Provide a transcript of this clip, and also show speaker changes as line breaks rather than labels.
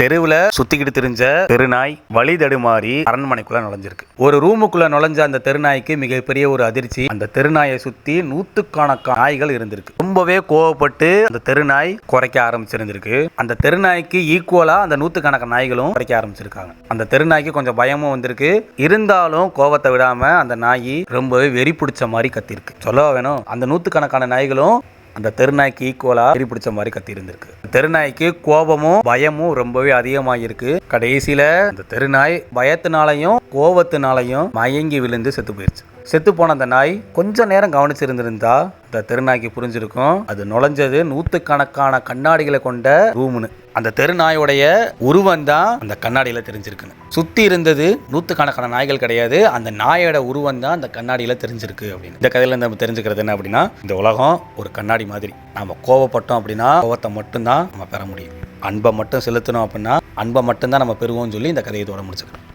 தெருவில் சுத்திக்கிட்டு திரிஞ்ச தெருநாய் வழி தடுமாறி அரண்மனைக்குள்ள நுழைஞ்சிருக்கு. ஒரு ரூமுக்குள்ள நுழைஞ்ச அந்த தெருநாய்க்கு மிகப்பெரிய ஒரு அதிர்ச்சி. அந்த தெருநாயை சுத்தி நூத்துக்கணக்கான நாய்கள் இருந்திருக்கு. ரொம்பவே கோவப்பட்டு அந்த தெருநாய் குறைக்க ஆரம்பிச்சிருந்திருக்கு. அந்த தெருநாய்க்கு ஈக்குவலா அந்த நூத்துக்கணக்கான நாய்களும் குறைக்க ஆரம்பிச்சிருக்காங்க. அந்த தெருநாய்க்கு கொஞ்சம் பயமும் வந்திருக்கு. இருந்தாலும் கோவத்தை விடாம அந்த நாய் ரொம்பவே வெறி பிடிச்ச மாதிரி கத்திருக்கு. சொல்ல வேணும்? அந்த நூத்துக்கணக்கான நாய்களும் அந்த தெருநாய்க்கு ஈக்குவலா வெறி பிடிச்ச மாதிரி கத்தி இருந்திருக்கு. தெருநாய்க்கு கோபமும் பயமும் ரொம்பவே அதிகமாகிருக்கு கடைசியில அந்த தெருநாய் பயத்தினாலையும் கோபத்தினாலையும் மயங்கி விழுந்து செத்து போயிருச்சு. செத்து போன அந்த நாய் கொஞ்ச நேரம் கவனிச்சிருந்திருந்தா இந்த தெருநாய்க்கு புரிஞ்சிருக்கும். அது நுழைஞ்சது நூற்றுக்கணக்கான கண்ணாடிகளை கொண்ட ரூம்னு அந்த தெருநாயோடைய உருவம் தான் அந்த கண்ணாடியில் தெரிஞ்சிருக்குன்னு. சுற்றி இருந்தது நூற்றுக்கணக்கான நாய்கள் கிடையாது. அந்த நாயோட உருவம் தான் அந்த கண்ணாடியில் தெரிஞ்சிருக்கு அப்படின்னு. இந்த கதையில் நம்ம தெரிஞ்சுக்கிறது என்ன அப்படின்னா இந்த உலகம் ஒரு கண்ணாடி மாதிரி. நம்ம கோவப்பட்டோம் அப்படின்னா கோவத்தை மட்டும்தான் நம்ம பெற முடியும். அன்பை மட்டும் செலுத்தணும் அப்படின்னா அன்பை மட்டும்தான் நம்ம பெறுவோம்னு சொல்லி இந்த கதையை இதோட முடிச்சுக்கிறோம்.